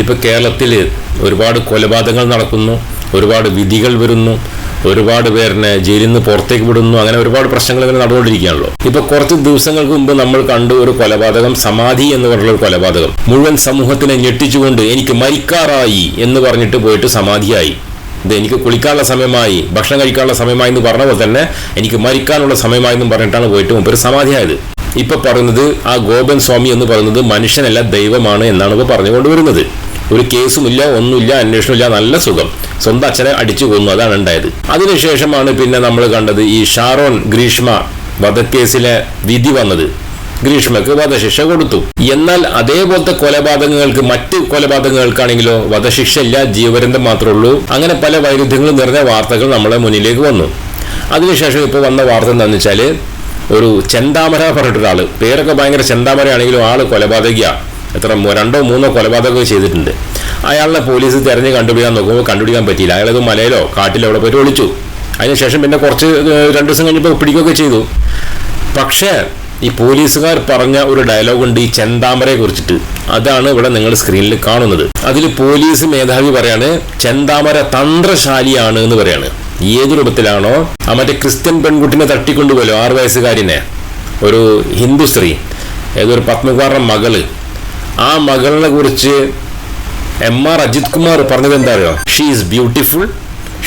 ഇപ്പൊ കേരളത്തിൽ ഒരുപാട് കൊലപാതകങ്ങൾ നടക്കുന്നു ഒരുപാട് വിധികൾ വരുന്നു ഒരുപാട് പേരിനെ ജയിലിൽ നിന്ന് പുറത്തേക്ക് വിടുന്നു അങ്ങനെ ഒരുപാട് പ്രശ്നങ്ങൾ ഇങ്ങനെ നടന്നുകൊണ്ടിരിക്കുകയാണല്ലോ. ഇപ്പൊ കുറച്ച് ദിവസങ്ങൾക്ക് മുമ്പ് നമ്മൾ കണ്ട ഒരു കൊലപാതകം സമാധി എന്ന് പറഞ്ഞുള്ള ഒരു കൊലപാതകം. മുഴുവൻ സമൂഹത്തിനെ ഞെട്ടിച്ചുകൊണ്ട് എനിക്ക് മരിക്കാറായി എന്ന് പറഞ്ഞിട്ട് പോയിട്ട് സമാധിയായി. ഇത് എനിക്ക് കുളിക്കാനുള്ള സമയമായി ഭക്ഷണം കഴിക്കാനുള്ള സമയമായി എന്ന് പറഞ്ഞ പോലെ തന്നെ എനിക്ക് മരിക്കാനുള്ള സമയമായി എന്ന് പറഞ്ഞിട്ടാണ് പോയിട്ട് മുമ്പ് ഒരു സമാധിയായത്. ഇപ്പൊ പറയുന്നത് ആ ഗോപൻ സ്വാമി എന്ന് പറയുന്നത് മനുഷ്യനല്ല ദൈവമാണ് എന്നാണ് ഇപ്പൊ പറഞ്ഞുകൊണ്ട് വരുന്നത്. ഒരു കേസുമില്ല ഒന്നുമില്ല അന്വേഷണമില്ല നല്ല സുഖം. സ്വന്തം അച്ഛനെ അടിച്ചു കൊന്നു അതാണ് ഉണ്ടായത്. അതിനുശേഷമാണ് പിന്നെ നമ്മൾ കണ്ടത് ഈ ഷാറോൺ ഗ്രീഷ്മ വധക്കേസിലെ വിധി വന്നത്. ഗ്രീഷ്മക്ക് വധശിക്ഷ കൊടുത്തു. എന്നാൽ അതേപോലത്തെ കൊലപാതകങ്ങൾക്ക് മറ്റ് കൊലപാതകങ്ങൾക്കാണെങ്കിലോ വധശിക്ഷ ഇല്ല ജീവരന്തം മാത്രമേ ഉള്ളൂ. അങ്ങനെ പല വൈരുദ്ധ്യങ്ങളും നിറഞ്ഞ വാർത്തകൾ നമ്മളെ മുന്നിലേക്ക് വന്നു. അതിനുശേഷം ഇപ്പോൾ വന്ന വാർത്ത എന്താണെന്ന് വെച്ചാൽ ഒരു ചെന്താമര പറഞ്ഞിട്ടൊരാൾ. പേരൊക്കെ ഭയങ്കര ചെന്താമരയാണെങ്കിലും ആൾ കൊലപാതകിയ. എത്ര രണ്ടോ മൂന്നോ കൊലപാതകമൊക്കെ ചെയ്തിട്ടുണ്ട്. അയാളെ പോലീസ് തിരഞ്ഞ് കണ്ടുപിടിക്കാൻ നോക്കുമ്പോൾ കണ്ടുപിടിക്കാൻ പറ്റിയില്ല. അയാളത് മലയിലോ കാട്ടിലോ അവിടെ പോയിട്ട് ഒളിച്ചു. അതിനുശേഷം പിന്നെ കുറച്ച് രണ്ട് ദിവസം കഴിഞ്ഞപ്പോൾ പിടിക്കുകയൊക്കെ ചെയ്തു. പക്ഷേ ഈ പോലീസുകാർ പറഞ്ഞ ഒരു ഡയലോഗുണ്ട് ഈ ചെന്താമരയെ കുറിച്ചിട്ട്. അതാണ് ഇവിടെ നിങ്ങൾ സ്ക്രീനിൽ കാണുന്നത്. അതിൽ പോലീസ് മേധാവി പറയാണ് ചെന്താമര തന്ത്രശാലിയാണ് എന്ന് പറയാണ്. ഏത് രൂപത്തിലാണോ? ആ മറ്റേ ക്രിസ്ത്യൻ പെൺകുട്ടിനെ തട്ടിക്കൊണ്ടുപോലോ ആറ് വയസ്സുകാരിനെ. ഒരു ഹിന്ദു സ്ത്രീ. ഏതൊരു പത്മകുമാറിന്റെ മകൾ. ആ മകളെ കുറിച്ച് എം ആർ അജിത് കുമാർ പറഞ്ഞത് എന്താ she is beautiful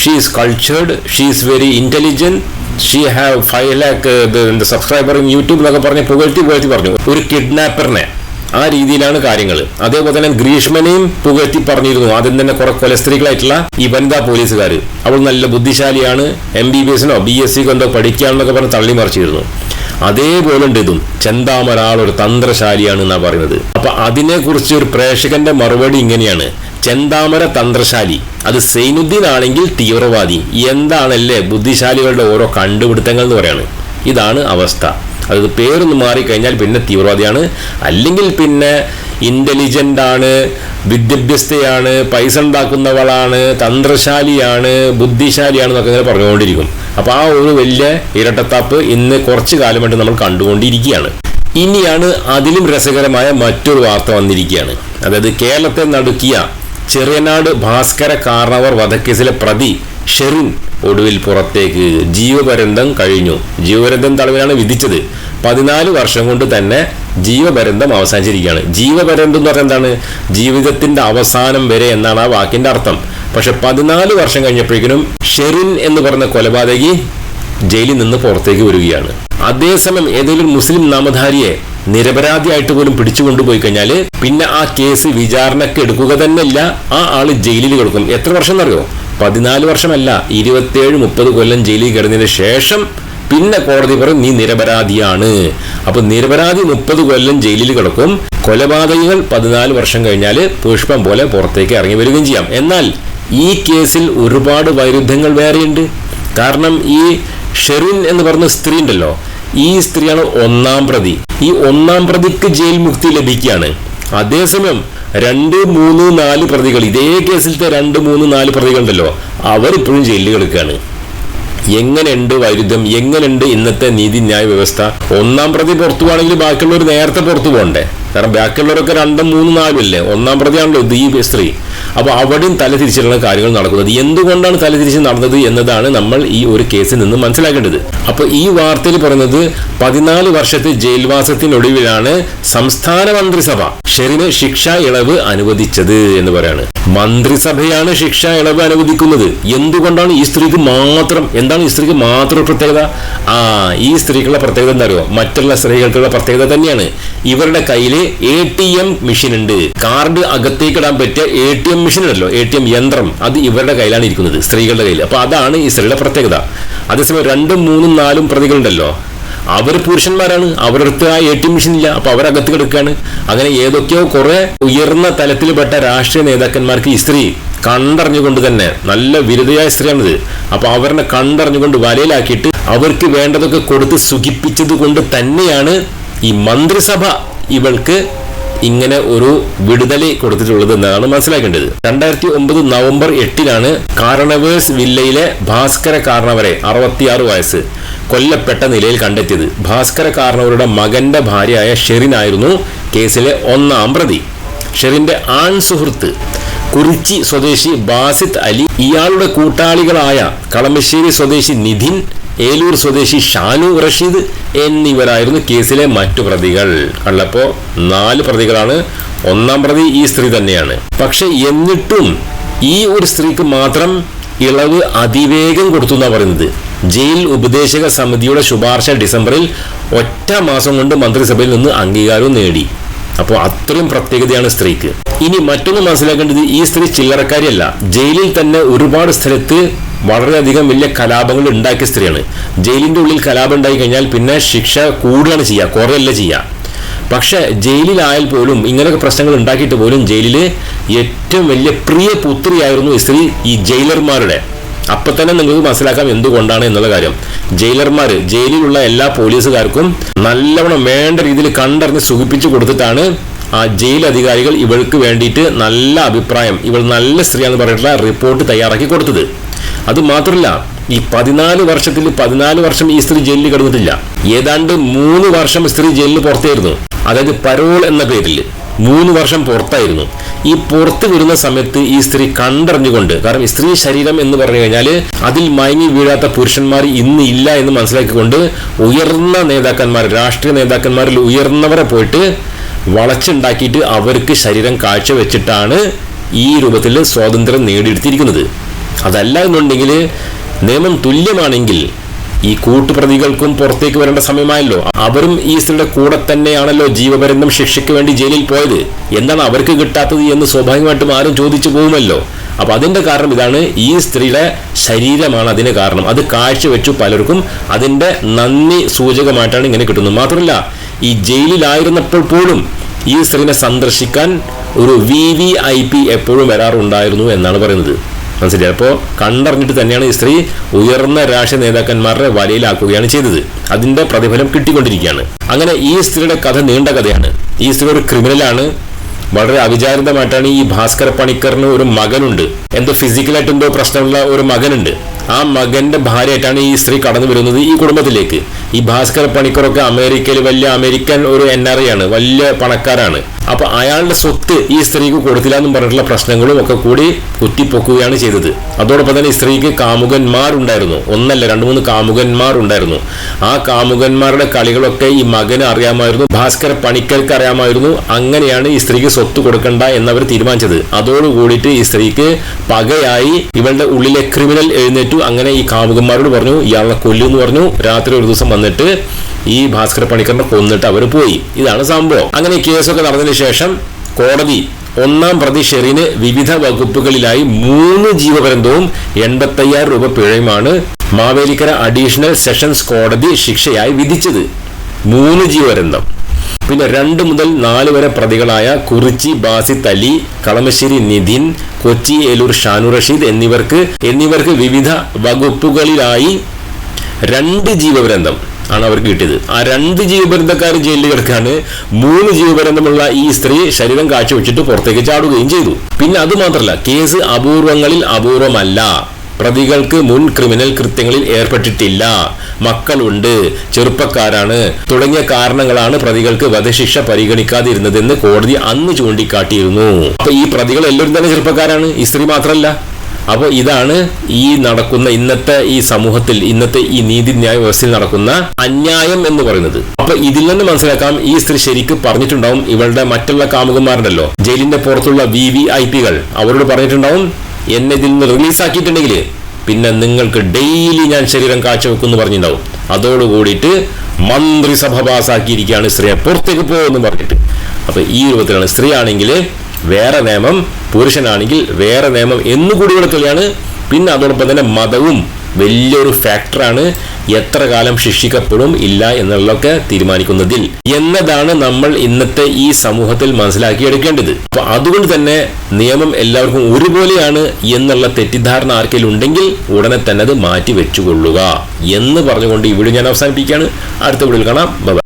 she is cultured she is very intelligent she have five lakh subscriber യൂട്യൂബിലൊക്കെ പറഞ്ഞ് പുകഴ്ത്തി പുകഴ്ത്തി പറഞ്ഞു. ഒരു കിഡ്നാപ്പറിനെ ആ രീതിയിലാണ് കാര്യങ്ങൾ അതേപോലെ തന്നെ ഗ്രീഷ്മനെയും പുകഴ്ത്തി പറഞ്ഞിരുന്നു. ആദ്യം തന്നെ കുറെ കൊലസ്ത്രീകളായിട്ടുള്ള ഈ വനിതാ പോലീസുകാർ അവൾ നല്ല ബുദ്ധിശാലിയാണ്. എം ബി ബി എസിനോ ബി എസ് സിക്കോ എന്തോ പഠിക്കുകയാണെന്നൊക്കെ പറഞ്ഞ് തള്ളി മറിച്ചിരുന്നു. അതേപോലെ ഉണ്ട് ഇതും. ചെന്താമരാൾ ഒരു തന്ത്രശാലിയാണ് എന്നാ പറയുന്നത്. അപ്പൊ അതിനെക്കുറിച്ച് ഒരു പ്രേക്ഷകന്റെ മറുപടി ഇങ്ങനെയാണ്. ചെന്താമര തന്ത്രശാലി. അത് സൈനുദ്ദീൻ ആണെങ്കിൽ തീവ്രവാദി. എന്താണല്ലേ ബുദ്ധിശാലികളുടെ ഓരോ കണ്ടുപിടുത്തങ്ങൾ എന്ന് പറയാണ്. ഇതാണ് അവസ്ഥ. അത് പേരൊന്ന് മാറിക്കഴിഞ്ഞാൽ പിന്നെ തീവ്രവാദിയാണ്. അല്ലെങ്കിൽ പിന്നെ ഇന്റലിജന്റ് ആണ് വിദ്യാഭ്യസ്തയാണ് പൈസ ഉണ്ടാക്കുന്നവളാണ് തന്ത്രശാലിയാണ് ബുദ്ധിശാലിയാണ് എന്നൊക്കെ ഇങ്ങനെ പറഞ്ഞുകൊണ്ടിരിക്കും. അപ്പോൾ ആ ഒരു വലിയ ഇരട്ടത്താപ്പ് ഇന്ന് കുറച്ച് കാലമായിട്ട് നമ്മൾ കണ്ടുകൊണ്ടിരിക്കുകയാണ്. ഇനിയാണ് അതിലും രസകരമായ മറ്റൊരു വാർത്ത വന്നിരിക്കുകയാണ്. അതായത് കേരളത്തെ നടുക്കിയ ചെറിയനാട് ഭാസ്കര കാർണവർ വധക്കേസിലെ പ്രതി ഷെറിൻ ഒടുവിൽ പുറത്തേക്ക് ജീവപര്യന്തം കഴിഞ്ഞു. ജീവപര്യന്തം തടവിനാണ് വിധിച്ചത്. പതിനാല് വർഷം കൊണ്ട് തന്നെ ജീവപര്യന്തം അവസാനിച്ചിരിക്കുകയാണ്. ജീവപര്യന്തം എന്ന് പറഞ്ഞാൽ എന്താണ്? ജീവിതത്തിന്റെ അവസാനം വരെ എന്നാണ് ആ വാക്കിന്റെ അർത്ഥം. പക്ഷെ പതിനാല് വർഷം കഴിഞ്ഞപ്പോഴേക്കും ഷെറിൻ എന്ന് പറഞ്ഞ കൊലപാതകി ജയിലിൽ നിന്ന് പുറത്തേക്ക് വരികയാണ്. അതേസമയം ഏതെങ്കിലും മുസ്ലിം നാമധാരിയെ നിരപരാധിയായിട്ട് പോലും പിടിച്ചു കൊണ്ടുപോയി കഴിഞ്ഞാൽ പിന്നെ ആ കേസ് വിചാരണക്ക് എടുക്കുക തന്നെ ഇല്ല ആ ആൾ ജയിലിൽ കൊടുക്കും എത്ര വർഷം എന്നറിയോ? പതിനാല് വർഷമല്ല ഇരുപത്തിയേഴ് മുപ്പത് കൊല്ലം ജയിലിൽ കിടന്നതിന് ശേഷം പിന്നെ കോടതി പറയും നീ നിരപരാധിയാണ്. അപ്പൊ നിരപരാധി മുപ്പത് കൊല്ലം ജയിലിൽ കിടക്കും. കൊലപാതകികൾ പതിനാല് വർഷം കഴിഞ്ഞാൽ പുഷ്പം പോലെ പുറത്തേക്ക് ഇറങ്ങി വരികയും ചെയ്യാം. എന്നാൽ ഈ കേസിൽ ഒരുപാട് വൈരുദ്ധ്യങ്ങൾ വേറെയുണ്ട്. കാരണം ഈ ഷെറിൻ എന്ന് പറഞ്ഞ സ്ത്രീ ഉണ്ടല്ലോ ഈ സ്ത്രീയാണ് ഒന്നാം പ്രതി. ഈ ഒന്നാം പ്രതിക്ക് ജയിൽ മുക്തി ലഭിക്കുകയാണ്. അതേസമയം രണ്ട് മൂന്ന് നാല് പ്രതികൾ. ഇതേ കേസിലത്തെ രണ്ട് മൂന്ന് നാല് പ്രതികൾ ഉണ്ടല്ലോ. അവരിപ്പോഴും ജയിലിൽ കിടക്കുകയാണ്. എങ്ങനെയുണ്ട് വൈരുദ്ധ്യം? എങ്ങനെയുണ്ട് ഇന്നത്തെ നീതിന്യായ വ്യവസ്ഥ? ഒന്നാം പ്രതി പുറത്തു പോകണമെങ്കിൽ ബാക്കിയുള്ളവർ നേരത്തെ പുറത്തു പോകണ്ടേ? കാരണം ബാക്കിയുള്ളവരൊക്കെ രണ്ടും മൂന്നും നാലും ഇല്ലേ ഒന്നാം പ്രതിയാണല്ലോ ദീപ് സ്ത്രീ. അപ്പോൾ അവിടെയും തലതിരിച്ചിട്ടുള്ള കാര്യങ്ങൾ നടക്കുന്നത്. എന്തുകൊണ്ടാണ് തലതിരിച്ച് നടന്നത് എന്നതാണ് നമ്മൾ ഈ ഒരു കേസിൽ നിന്ന് മനസ്സിലാക്കേണ്ടത്. അപ്പോൾ ഈ വാർത്തയിൽ പറയുന്നത് പതിനാല് വർഷത്തെ ജയിൽവാസത്തിനൊടുവിലാണ് സംസ്ഥാന മന്ത്രിസഭ ഷെറിന് ശിക്ഷാ ഇളവ് അനുവദിച്ചത് എന്ന് പറയാണ്. മന്ത്രിസഭയാണ് ശിക്ഷാ ഇളവ് അനുവദിക്കുന്നത്. എന്തുകൊണ്ടാണ് ഈ സ്ത്രീക്ക് മാത്രം എന്താണ് ഈ സ്ത്രീക്ക് മാത്രം പ്രത്യേകത? ആ ഈ സ്ത്രീക്കുള്ള പ്രത്യേകത എന്താ അറിയോ? മറ്റുള്ള സ്ത്രീകൾക്കുള്ള പ്രത്യേകത തന്നെയാണ്. ഇവരുടെ കയ്യിൽ എ ടി എം മെഷീൻ ഉണ്ട് കാർഡ് അകത്തേക്ക് ഇടാൻ പറ്റിയ എ ടി എം മെഷീൻ ഉണ്ടല്ലോ എ ടി എം യന്ത്രം. അത് ഇവരുടെ കയ്യിലാണ് ഇരിക്കുന്നത്. സ്ത്രീകളുടെ കയ്യിൽ. അപ്പൊ അതാണ് സ്ത്രീയുടെ പ്രത്യേകത. അതേസമയം രണ്ടും മൂന്നും നാലും പ്രതികളുണ്ടല്ലോ. അവർ പുരുഷന്മാരാണ്. അവരടുത്ത് ആ എ ടി എം മെഷീൻ ഇല്ല അപ്പൊ അവരകത്ത് കിടക്കുകയാണ്. അങ്ങനെ ഏതൊക്കെയോ കുറെ ഉയർന്ന തലത്തിൽപ്പെട്ട രാഷ്ട്രീയ നേതാക്കന്മാർക്ക് ഈ സ്ത്രീ കണ്ടറിഞ്ഞുകൊണ്ട് തന്നെ നല്ല വിരുദ്ധയായ സ്ത്രീയാണിത്. അപ്പൊ അവരെ കണ്ടറിഞ്ഞുകൊണ്ട് വലയിലാക്കിയിട്ട് അവർക്ക് വേണ്ടതൊക്കെ കൊടുത്ത് സുഖിപ്പിച്ചത് കൊണ്ട് തന്നെയാണ് ഈ മന്ത്രിസഭ ഇവൾക്ക് ഇങ്ങനെ ഒരു വിടുതൽ കൊടുത്തിട്ടുള്ളത് എന്നാണ് മനസ്സിലാക്കേണ്ടത്. രണ്ടായിരത്തി ഒമ്പത് നവംബർ എട്ടിനാണ് കാരണവേഴ്സ് വില്ലയിലെ ഭാസ്കര കാരണവരെ അറുപത്തിയാറ് വയസ്സ് കൊല്ലപ്പെട്ട നിലയിൽ കണ്ടെത്തിയത്. ഭാസ്കര കാരണവരുടെ മകന്റെ ഭാര്യയായ ഷെറിനായിരുന്നു കേസിലെ ഒന്നാം പ്രതി. ഷെറിന്റെ ആൺ സുഹൃത്ത് കുറിച്ചി സ്വദേശി ബാസിത് അലി ഇയാളുടെ കൂട്ടാളികളായ കളമശ്ശേരി സ്വദേശി നിധിൻ ഏലൂർ സ്വദേശി ഷാനു റഷീദ് എന്നിവരായിരുന്നു കേസിലെ മറ്റു പ്രതികൾ. കണ്ടപ്പോൾ നാല് പ്രതികളാണ്. ഒന്നാം പ്രതി ഈ സ്ത്രീ തന്നെയാണ്. പക്ഷെ എന്നിട്ടും ഈ ഒരു സ്ത്രീക്ക് മാത്രം ഇളവ് അതിവേഗം കൊടുത്തു എന്നാണ് പറയുന്നത്. ജയിൽ ഉപദേശക സമിതിയുടെ ശുപാർശ ഡിസംബറിൽ ഒറ്റ മാസം കൊണ്ട് മന്ത്രിസഭയിൽ നിന്ന് അംഗീകാരവും നേടി. അപ്പോൾ അത്രയും പ്രത്യേകതയാണ് സ്ത്രീക്ക്. ഇനി മറ്റൊന്ന് മനസ്സിലാക്കേണ്ടത് ഈ സ്ത്രീ ചില്ലറക്കാരിയല്ല. ജയിലിൽ തന്നെ ഒരുപാട് സ്ഥലത്ത് വളരെയധികം വലിയ കലാപങ്ങൾ ഉണ്ടാക്കിയ സ്ത്രീയാണ്. ജയിലിന്റെ ഉള്ളിൽ കലാപം ഉണ്ടായി കഴിഞ്ഞാൽ പിന്നെ ശിക്ഷ കൂടുകയാണ് ചെയ്യുക കുറയല്ല ചെയ്യുക. പക്ഷേ ജയിലിലായാൽ പോലും ഇങ്ങനെയൊക്കെ പ്രശ്നങ്ങൾ ഉണ്ടാക്കിയിട്ട് പോലും ജയിലിൽ ഏറ്റവും വലിയ പ്രിയ പുത്രിയായിരുന്നു ഈ സ്ത്രീ ഈ ജയിലർമാരുടെ. അപ്പൊ തന്നെ നിങ്ങൾക്ക് മനസ്സിലാക്കാം എന്തുകൊണ്ടാണ് എന്നുള്ള കാര്യം. ജയിലർമാർ ജയിലിലുള്ള എല്ലാ പോലീസുകാർക്കും നല്ലവണ്ണം വേണ്ട രീതിയിൽ കണ്ടറിഞ്ഞ് സുഖിപ്പിച്ചു കൊടുത്തിട്ടാണ് ആ ജയിൽ അധികാരികൾ ഇവൾക്ക് വേണ്ടിയിട്ട് നല്ല അഭിപ്രായം ഇവൾ നല്ല സ്ത്രീയാന്ന് പറഞ്ഞിട്ടുള്ള റിപ്പോർട്ട് തയ്യാറാക്കി കൊടുത്തത്. അത് മാത്രമല്ല ഈ പതിനാല് വർഷത്തിൽ പതിനാല് വർഷം ഈ സ്ത്രീ ജയിലിൽ കിടന്നിട്ടില്ല. ഏതാണ്ട് മൂന്ന് വർഷം സ്ത്രീ ജയിലിൽ പുറത്തായിരുന്നു. അതായത് പരോൾ എന്ന പേരിൽ. മൂന്ന് വർഷം പുറത്തായിരുന്നു. ഈ പുറത്ത് വരുന്ന സമയത്ത് ഈ സ്ത്രീ കണ്ടറിഞ്ഞുകൊണ്ട് കാരണം സ്ത്രീ ശരീരം എന്ന് പറഞ്ഞു കഴിഞ്ഞാൽ അതിൽ മയങ്ങി വീഴാത്ത പുരുഷന്മാർ ഇന്ന് ഇല്ല എന്ന് മനസ്സിലാക്കിക്കൊണ്ട് ഉയർന്ന നേതാക്കന്മാർ രാഷ്ട്രീയ നേതാക്കന്മാരിൽ ഉയർന്നവരെ പോയിട്ട് വളച്ചുണ്ടാക്കിയിട്ട് അവർക്ക് ശരീരം കാഴ്ചവെച്ചിട്ടാണ് ഈ രൂപത്തിൽ സ്വാതന്ത്ര്യം നേടിയെടുത്തിരിക്കുന്നത്. അതല്ല എന്നുണ്ടെങ്കിൽ നിയമം തുല്യമാണെങ്കിൽ ഈ കൂട്ടുപ്രതികൾക്കും പുറത്തേക്ക് വരേണ്ട സമയമായല്ലോ. അവരും ഈ സ്ത്രീയുടെ കൂടെ തന്നെയാണല്ലോ ജീവപര്യന്തം ശിക്ഷയ്ക്ക് വേണ്ടി ജയിലിൽ പോയത്. എന്താണ് അവർക്ക് കിട്ടാത്തത് എന്ന് സ്വാഭാവികമായിട്ടും ആരും ചോദിച്ചു പോകുമല്ലോ. അപ്പൊ അതിന്റെ കാരണം ഇതാണ് ഈ സ്ത്രീയുടെ ശരീരമാണ് അതിന് കാരണം. അത് കാഴ്ചവെച്ചു പലർക്കും. അതിന്റെ നന്ദി സൂചകമായിട്ടാണ് ഇങ്ങനെ കിട്ടുന്നത്. മാത്രമല്ല ഈ ജയിലിലായിരുന്നപ്പോൾ പോലും ഈ സ്ത്രീനെ സന്ദർശിക്കാൻ ഒരു വി വി ഐ പി എപ്പോഴും വരാറുണ്ടായിരുന്നു എന്നാണ് പറയുന്നത്. മനസ്സിലായി? അപ്പോൾ കണ്ടറിഞ്ഞിട്ട് തന്നെയാണ് ഈ സ്ത്രീ ഉയർന്ന രാഷ്ട്രീയ നേതാക്കന്മാരുടെ വലയിലാക്കുകയാണ് ചെയ്തത്. അതിന്റെ പ്രതിഫലം കിട്ടിക്കൊണ്ടിരിക്കുകയാണ്. അങ്ങനെ ഈ സ്ത്രീയുടെ കഥ നീണ്ട കഥയാണ്. ഈ സ്ത്രീ ഒരു ക്രിമിനലാണ് വളരെ അവിചാരിതമായിട്ടാണ് ഈ ഭാസ്കര പണിക്കറിന് ഒരു മകനുണ്ട്. എന്തോ ഫിസിക്കലായിട്ട് എന്തോ പ്രശ്നമുള്ള ഒരു മകനുണ്ട്. ആ മകന്റെ ഭാര്യയായിട്ടാണ് ഈ സ്ത്രീ കടന്നു വരുന്നത് ഈ കുടുംബത്തിലേക്ക്. ഈ ഭാസ്കർ പണിക്കറൊക്കെ അമേരിക്കയിൽ വലിയ അമേരിക്കൻ ഒരു എൻ ആർ ആണ് വലിയ പണക്കാരാണ്. അപ്പൊ അയാളുടെ സ്വത്ത് ഈ സ്ത്രീക്ക് കൊടുത്തില്ല എന്നും പറഞ്ഞിട്ടുള്ള പ്രശ്നങ്ങളും ഒക്കെ കൂടി കുത്തിപ്പൊക്കുകയാണ് ചെയ്തത്. അതോടൊപ്പം തന്നെ ഈ സ്ത്രീക്ക് കാമുകന്മാർ ഉണ്ടായിരുന്നു. ഒന്നല്ല രണ്ട് മൂന്ന് കാമുകന്മാർ ഉണ്ടായിരുന്നു. ആ കാമുകന്മാരുടെ കളികളൊക്കെ ഈ മകന് അറിയാമായിരുന്നു ഭാസ്കര പണിക്കർക്ക് അറിയാമായിരുന്നു. അങ്ങനെയാണ് ഈ സ്ത്രീക്ക് സ്വത്ത് കൊടുക്കണ്ട എന്നവർ തീരുമാനിച്ചത്. അതോടുകൂടിയിട്ട് ഈ സ്ത്രീക്ക് പകയായി ഇവളുടെ ഉള്ളിലെ ക്രിമിനൽ എഴുന്നേറ്റു അങ്ങനെ ഈ കാമുകന്മാരോട് പറഞ്ഞു ഇയാളെ കൊല്ലുമെന്ന് പറഞ്ഞു. രാത്രി ഒരു ദിവസം വന്നിട്ട് ഈ ഭാസ്കര പണിക്കറിനെ കൊന്നിട്ട് അവർ പോയി. ഇതാണ് സംഭവം. അങ്ങനെ കേസൊക്കെ നടന്നതിന് ശേഷം കോടതി ഒന്നാം പ്രതി ഷെറിന് വിവിധ വകുപ്പുകളിലായി മൂന്ന് ജീവപര്യന്തവും എൺപത്തയ്യായിരം രൂപ പിഴയുമാണ് മാവേലിക്കര അഡീഷണൽ സെഷൻസ് കോടതി ശിക്ഷയായി വിധിച്ചത്. മൂന്ന് ജീവപര്യന്തം. പിന്നെ രണ്ട് മുതൽ നാല് വരെ പ്രതികളായ കുറിച്ചി ബാസിത്ത് അലി കളമശ്ശേരി നിതിൻ കൊച്ചി ഏലൂർ ഷാനു റഷീദ് എന്നിവർക്ക് എന്നിവർക്ക് വിവിധ വകുപ്പുകളിലായി രണ്ട് ജീവപര്യന്തം ആണ് അവർക്ക് കിട്ടിയത്. ആ രണ്ട് ജീവപര്യന്തക്കാർ ജയിലിൽ കിടക്കാണ്. മൂന്ന് ജീവപര്യന്തമുള്ള ഈ സ്ത്രീ ശരീരം കാഴ്ചവെച്ചിട്ട് പുറത്തേക്ക് ചാടുകയും ചെയ്തു. പിന്നെ അത് മാത്രമല്ല കേസ് അപൂർവങ്ങളിൽ അപൂർവമല്ല. പ്രതികൾക്ക് മുൻ ക്രിമിനൽ കൃത്യങ്ങളിൽ ഏർപ്പെട്ടിട്ടില്ല. മക്കളുണ്ട് ചെറുപ്പക്കാരാണ്. തുടങ്ങിയ കാരണങ്ങളാണ് പ്രതികൾക്ക് വധശിക്ഷ പരിഗണിക്കാതിരുന്നതെന്ന് കോടതി അന്ന് ചൂണ്ടിക്കാട്ടിയിരുന്നു. അപ്പൊ ഈ പ്രതികൾ എല്ലാവരും തന്നെ ചെറുപ്പക്കാരാണ് സ്ത്രീ മാത്രമല്ല അപ്പോൾ ഇതാണ് ഈ നടക്കുന്ന ഇന്നത്തെ ഈ സമൂഹത്തിൽ ഇന്നത്തെ ഈ നീതിന്യായ വ്യവസ്ഥയിൽ നടക്കുന്ന അന്യായം എന്ന് പറയുന്നത്. അപ്പൊ ഇതിൽ നിന്ന് മനസ്സിലാക്കാം ഈ സ്ത്രീ ശരിക്ക് പറഞ്ഞിട്ടുണ്ടാവും ഇവളുടെ മറ്റുള്ള കാമുകന്മാരുണ്ടല്ലോ. ജയിലിന്റെ പുറത്തുള്ള വി വി ഐ പികൾ അവരോട് പറഞ്ഞിട്ടുണ്ടാവും എന്നെ ഇതിൽ നിന്ന് റിലീസാക്കിയിട്ടുണ്ടെങ്കിൽ പിന്നെ നിങ്ങൾക്ക് ഡെയിലി ഞാൻ ശരീരം കാഴ്ചവെക്കുമെന്ന് പറഞ്ഞിട്ടുണ്ടാവും. അതോടുകൂടിയിട്ട് മന്ത്രിസഭ പാസാക്കിയിരിക്കുകയാണ് സ്ത്രീയെ പുറത്തേക്ക് പോകുമെന്ന് പറഞ്ഞിട്ട്. അപ്പൊ ഈ രൂപത്തിലാണ് സ്ത്രീ ആണെങ്കിൽ വേറെ നിയമം പുരുഷനാണെങ്കിൽ വേറെ നിയമം എന്നുകൂടി ഇവിടെ തെളിയാണ് പിന്നെ അതോടൊപ്പം തന്നെ മതവും വലിയൊരു ഫാക്ടറാണ് എത്ര കാലം ശിക്ഷിക്കപ്പെടും ഇല്ല എന്നുള്ളതൊക്കെ തീരുമാനിക്കുന്നതിൽ എന്നതാണ് നമ്മൾ ഇന്നത്തെ ഈ സമൂഹത്തിൽ മനസ്സിലാക്കിയെടുക്കേണ്ടത്. അപ്പൊ അതുകൊണ്ട് തന്നെ നിയമം എല്ലാവർക്കും ഒരുപോലെയാണ് എന്നുള്ള തെറ്റിദ്ധാരണ ആർക്കെങ്കിലും ഉണ്ടെങ്കിൽ ഉടനെ തന്നെ അത് മാറ്റി വെച്ചുകൊള്ളുക എന്ന് പറഞ്ഞുകൊണ്ട് ഈ വീഡിയോ ഞാൻ അവസാനിപ്പിക്കുകയാണ്. അടുത്ത വീഡിയോയിൽ കാണാം. ബൈ.